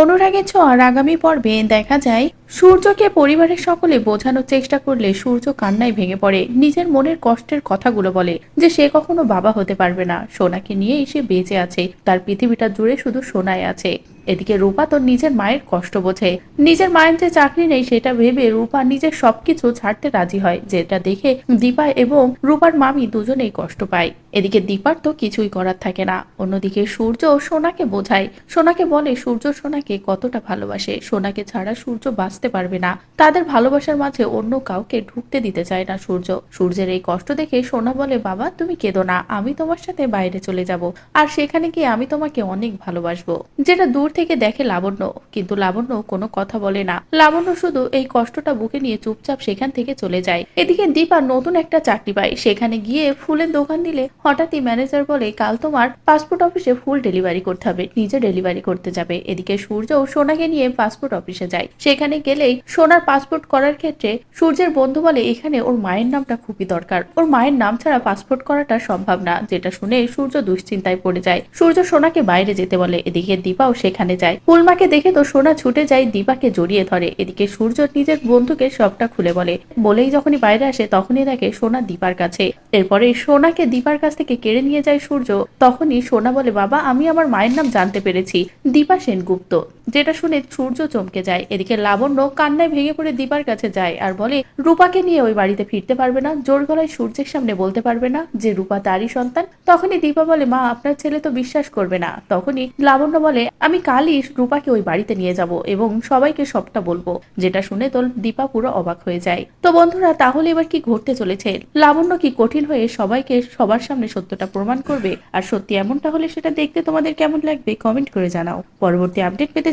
অনুরাগের ছোঁয়ার আগামী পর্বে দেখা যায় সূর্যকে পরিবারের সকলে বোঝানোর চেষ্টা করলে সূর্য কান্নায় ভেঙে পড়ে। নিজের মনের কষ্টের কথাগুলো বলে যে সে কখনো বাবা হতে পারবে না। সোনাকে নিয়ে এসে বেঁচে আছে। তার পৃথিবীটা জুড়ে শুধু সোনায় আছে। এদিকে রূপা তো নিজের মায়ের কষ্ট বোঝে। নিজের মায়ের যে চাকরি নেই সেটা ভেবে রূপা নিজের সবকিছু ছাড়তে রাজি হয়। যেটা দেখে দীপা এবং রূপার মামি দুজনেই কষ্ট পায়। এদিকে দীপার তো কিছুই করার থাকে না। অন্যদিকে সূর্য সোনাকে বোঝায়। সোনাকে বলে, সূর্য সোনাকে কতটা ভালোবাসে? সোনাকে ছাড়া সূর্য বাঁচতে পারবে না। তাদের ভালোবাসার মাঝে অন্য কাউকে ঢুকতে দিতে চায় না সূর্য। সূর্যের এই কষ্ট দেখে সোনা বলে, বাবা, তুমি কেঁদো না। আমি তোমার সাথে বাইরে চলে যাব। আর সেখানে গিয়ে আমি তোমাকে অনেক ভালোবাসবো। যেটা দূর থেকে দেখে লাবণ্য। কিন্তু লাবণ্য কোনো কথা বলে না। লাবণ্য শুধু এই কষ্টটা বুকে নিয়ে চুপচাপ সেখান থেকে চলে যায়। এদিকে দীপা নতুন একটা চাকরি পায়। সেখানে গিয়ে ফুলের দোকান দিলে হঠাৎই ম্যানেজার বলে, কাল তোমার পাসপোর্ট অফিসে ফুল ডেলিভারি করতে হবে, নিজে ডেলিভারি করতে যাবে। এদিকে সূর্য সোনাকে নিয়ে পাসপোর্ট অফিসে যায়। সেখানে গেলেই সোনার পাসপোর্ট করার ক্ষেত্রে সূর্যের বন্ধু বলে, এখানে ওর মায়ের নামটা খুবই দরকার। ওর মায়ের নাম ছাড়া পাসপোর্ট করাটা সম্ভব না। যেটা শুনে সূর্য দুশ্চিন্তায় পড়ে যায়। সূর্য সোনাকে বাইরে যেতে বলে, এদিকে দীপাও সেখানে যায়। ফুলমাকে দেখে তো সোনা ছুটে যায় দীপাকে জড়িয়ে ধরে। এদিকে সূর্য নিজের বন্ধুকে সবটা খুলে বলে। বলেই যখনই বাইরে আসে, তখনই দেখে সোনা দীপার কাছে। এরপরে সোনাকে দীপার কাছ থেকে কেড়ে নিয়ে যায় সূর্য। তখনই সোনা বলে, বাবা, আমি আমার মায়ের নাম জানতে পেরেছি। দীপা সেনগুপ্ত। যেটা শুনে সূর্য চমকে যায়। এদিকে লাবণ্য কান্নায় ভেঙে পড়ে দীপার কাছে যায় আর বলে, রূপাকে নিয়ে ওই বাড়িতে ফিরতে পারবে না। জোর গলায় সূর্যের সামনে বলতে পারবে না যে রূপা তারই সন্তান। তখনই দীপা বলে, মা, আপনার ছেলে তো বিশ্বাস করবে না। তখনই লাবণ্য বলে, আমি কালই রূপাকে ওই বাড়িতে নিয়ে যাব এবং সবাইকে সবটা বলব। যেটা শুনে তো দীপা পুরো অবাক হয়ে যায়। তো বন্ধুরা, তাহলে এবার কি ঘটতে চলেছে? লাবণ্য কি কঠিন হয়ে সবাইকে সবার সামনে সত্যটা প্রমাণ করবে? আর সত্যি এমনটা হলে সেটা দেখতে তোমাদের কেমন লাগবে, কমেন্ট করে জানাও। পরবর্তী আপডেট পেতে